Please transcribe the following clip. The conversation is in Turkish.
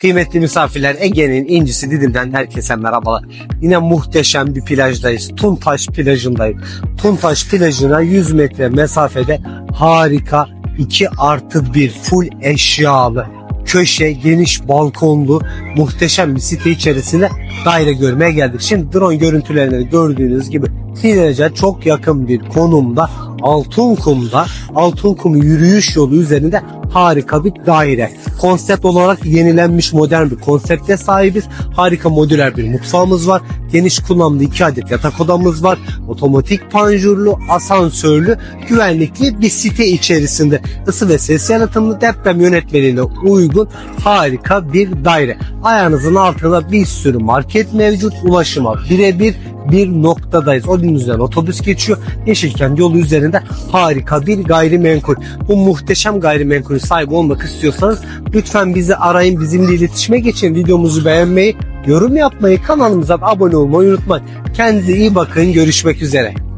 Kıymetli misafirler Ege'nin incisi Didim'den herkese merhabalar. Yine muhteşem bir plajdayız. Tuntaş plajındayız. Tuntaş plajına 100 metre mesafede harika 2 artı 1 full eşyalı köşe geniş balkonlu muhteşem bir site içerisinde daire görmeye geldik. Şimdi drone görüntülerini gördüğünüz gibi Tineca çok yakın bir konumda Altınkum'da Altınkum yürüyüş yolu üzerinde harika bir daire. Konsept olarak yenilenmiş modern bir konsepte sahibiz. Harika modüler bir mutfağımız var. Geniş kullanımlı iki adet yatak odamız var. Otomatik panjurlu, asansörlü, güvenlikli bir site içerisinde ısı ve ses yalıtımlı deprem yönetmeliğine uygun harika bir daire. Ayağınızın altında bir sürü market mevcut. Ulaşıma birebir bir noktadayız. O üzerinden otobüs geçiyor. Yeşilkent yolu üzerinde harika bir gayrimenkul. Bu muhteşem gayrimenkulün sahibi olmak istiyorsanız lütfen bizi arayın. Bizimle iletişime geçin. Videomuzu beğenmeyi, yorum yapmayı, kanalımıza abone olmayı unutmayın. Kendinize iyi bakın. Görüşmek üzere.